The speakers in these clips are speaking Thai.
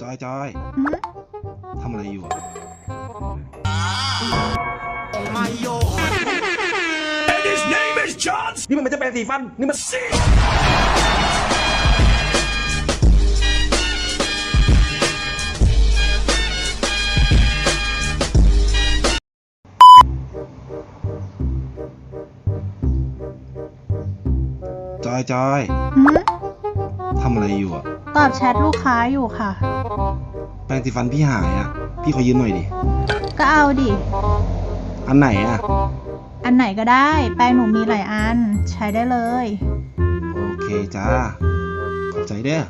จอยจอยหืมทำอะไรอยู่อะนี่มันไม่ใช่แปรงสีฟัน นี่มันจอยจอยหืมทำอะไรอยู่อะ ตอบแชทลูกค้าอยู่ค่ะ แปรงสีฟันพี่หายอะพี่ขอยืมหน่อยดิ ก็เอาดิ อันไหนอะอันไหนก็ได้ แป้งหนูมีหลายอัน ใช้ได้เลย โอเคจ้า ขอบใจเด้อ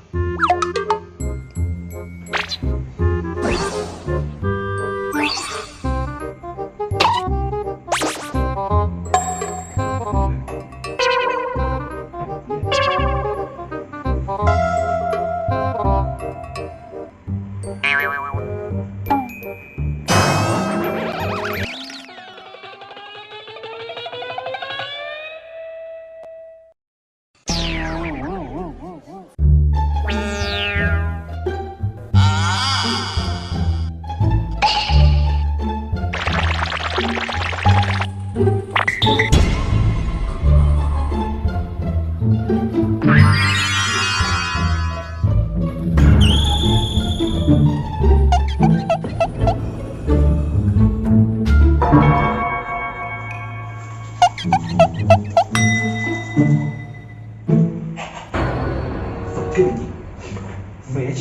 เฟช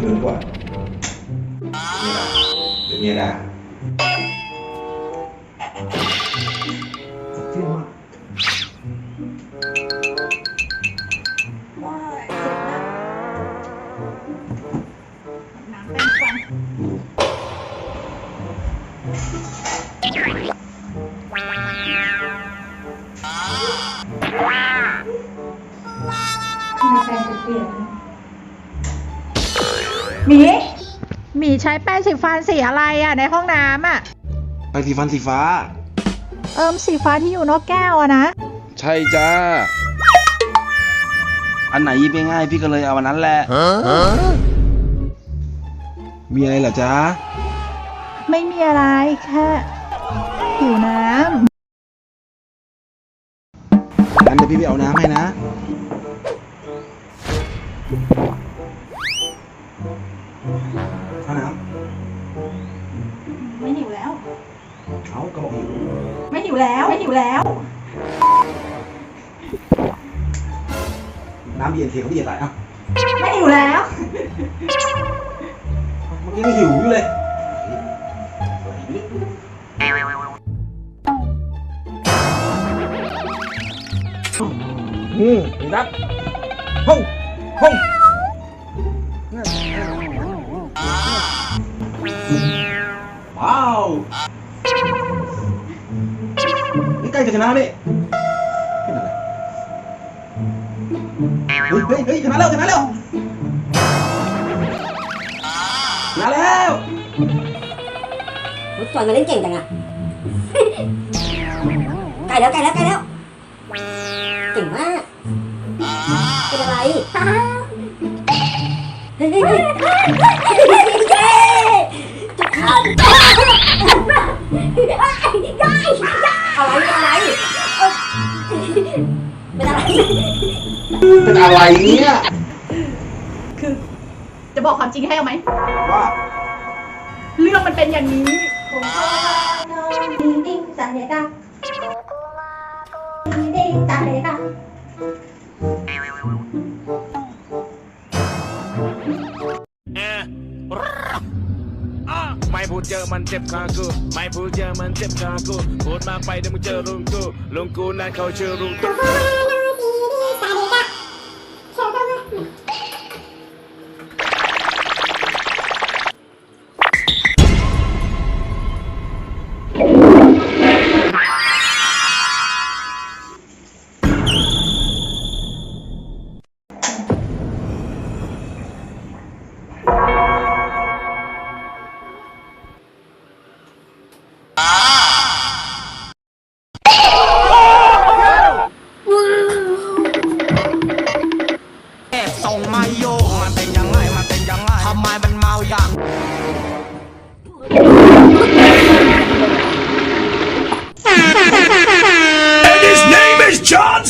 เดินกว่าเแฟนถึงเปลี่ยนหมีหมีใช้แป้งสีฟันสีอะไรอะ ในห้องน้ำอะ แปรงสีฟันสีฟ้า เอิมสีฟ้าที่อยู่นอกแก้วอะนะ ใช่จ้า อันไหนหยิบง่ายๆพี่ก็เลยเอาอันนั้นแหละ มีอะไรเหรอจ๊ะ ไม่มีอะไรแค่หิวน้งั้นเดี๋ยวพี่ไปเอาน้ำให้นะ เอาน้ไม่หิวแล้วำเอากระบอกหิวไม่หิวแล้ว ไม่หิวแล้ว น้ำเย็นเสียเขาเย็นไรอะไม่หิวแล้ว เมื่อกี้ยังหิวอยู่เลย อืมนี่ครับห้อง ห้องว้าวนี่ใกล้จะชนะนี่เฮ้ยเฮ้ยเฮ้ยชนะแล้วชนะแล้วชนะแล้วจอยมาเล่นเก่งจังอะใกล้แล้วใกล้แล้วใกล้แล้ว เป็นอะไรเฮ้ยเฮ้ยเฮ้ยเย้ทุกคนอะไรอะไรเป็นอะไรเป็นอะไรเนี่ยคือ จะบอกความจริงให้เอาไหมว่าเรื่องมันเป็นอย่างนี้ผมก็นอนนิ่งๆสัญญานิ่งสัญญา ไม่พูดเยอะมันเจ็บคากูไม่พูดเยอะมันเจ็บคากูพูดมากไปเดี๋ยวมึงเจอลุงกูลุงกูนั่นเขาชื่อลุงตู่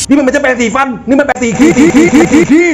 นี่มันไม่ใช่แปรงสีฟัน นี่มันแปรงสีขี้ขี้ขี้ขี้ขี้